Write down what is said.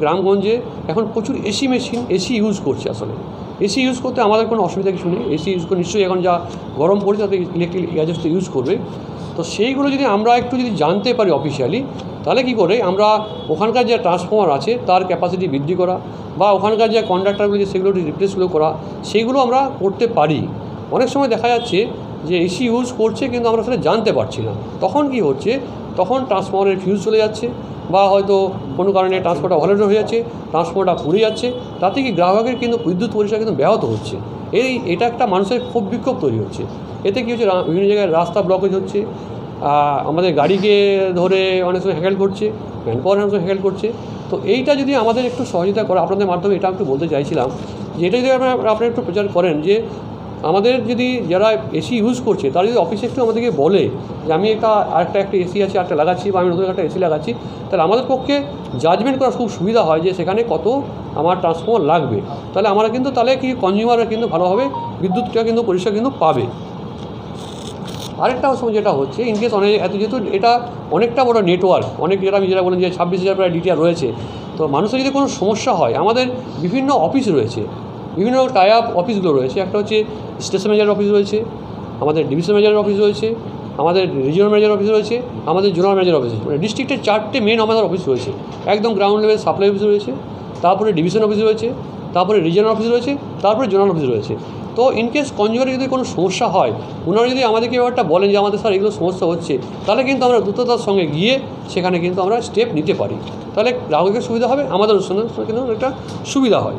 গ্রামগঞ্জে এখন প্রচুর এসি মেশিন, এসি ইউজ করছে আসলে। এসি ইউজ করতে আমাদের কোনো অসুবিধা কিছু নেই। এসি ইউজ করে নিশ্চয়ই এখন যা গরম পড়েছে তাতে ইলেকট্রিক গ্যাজেটস ইউজ করবে। তো সেইগুলো যদি আমরা একটু যদি জানতে পারি অফিসিয়ালি তাহলে কি করে আমরা ওখানকার যে ট্রান্সফর্মার আছে, তার ক্যাপাসিটি বৃদ্ধি করা বা ওখানকার যে কন্ডাক্টারগুলো যে সেগুলো রিপ্লেসগুলো করা সেইগুলো আমরা করতে পারি। অনেক সময় দেখা যাচ্ছে যে এসি ইউজ করছে কিন্তু আমরা সেটা জানতে পারছি না। তখন কি হচ্ছে? তখন ট্রান্সফর্মারের ফিউজ চলে যাচ্ছে বা হয়তো কোনো কারণে ট্রান্সফারটা ভলেন্ট হয়ে যাচ্ছে ট্রান্সফর্মারটা পুড়ে যাচ্ছে, তাতে কি গ্রাহকের কিন্তু বিদ্যুৎ পরিষেবা কিন্তু ব্যাহত হচ্ছে। এই, এটা একটা মানুষের খুব বিক্ষোভ তৈরি হচ্ছে। এতে কী হচ্ছে? বিভিন্ন জায়গায় রাস্তা ব্লকেজ হচ্ছে আমাদের গাড়িকে ধরে অনেক সময় হ্যাকেল করছে ম্যান পাওয়ার অনেক সময় হ্যাকেল করছে। তো এইটা যদি আমাদের একটু সহযোগিতা করে, আপনাদের মাধ্যমে এটা একটু বলতে চাইছিলাম যে এটা যদি আপনারা আপনারা একটু প্রচার করেন যে আমাদের যদি যারা এসি ইউজ করছে, তারা যদি অফিসে একটু আমাদেরকে বলে যে আমি একটা, আরেকটা, একটা এসি আছে একটা লাগাচ্ছি, বা আমি নতুন একটা এসি লাগাচ্ছি, তাহলে আমাদের পক্ষে জাজমেন্ট করা খুব সুবিধা হয় যে সেখানে কত আমার ট্রান্সফর্মার লাগবে। তাহলে আমরা কিন্তু, তাহলে কি কনজিউমাররা কিন্তু ভালোভাবে বিদ্যুৎটা কিন্তু, পরিষেবা কিন্তু পাবে। আরেকটা সময় যেটা হচ্ছে ইনকেস অনেক, এত যেহেতু এটা অনেকটা বড় নেটওয়ার্ক অনেক যেটা আমি যেটা বলেন যে ছাব্বিশ হাজার প্রায় ডিটিআর রয়েছে, তো মানুষের যদি কোনো সমস্যা হয়, আমাদের বিভিন্ন অফিস রয়েছে বিভিন্ন টাই আপ অফিসগুলো রয়েছে। একটা হচ্ছে স্টেশন ম্যানেজার অফিস রয়েছে, আমাদের ডিভিশন ম্যানেজার অফিস রয়েছে, আমাদের রিজিওনাল ম্যানেজার অফিস রয়েছে, আমাদের জোনাল ম্যানেজার অফিস মানে ডিস্ট্রিক্টের চারটে মেন আমাদের অফিস রয়েছে। একদম গ্রাউন্ড লেভেল সাপ্লাই অফিস রয়েছে, তারপরে ডিভিশন অফিস রয়েছে, তারপরে রিজিওনাল অফিস রয়েছে, তারপরে জোনাল অফিস রয়েছে। তো ইনকেস কনজিউমারের যদি কোনো সমস্যা হয় ওনারা যদি আমাদেরকে ব্যাপারটা বলেন যে আমাদের স্যার এগুলো সমস্যা হচ্ছে, তাহলে কিন্তু আমরা দ্রুততার সঙ্গে গিয়ে সেখানে কিন্তু আমরা স্টেপ নিতে পারি। তাহলে গ্রাহকের সুবিধা হবে, আমাদের কিন্তু একটা সুবিধা হয়।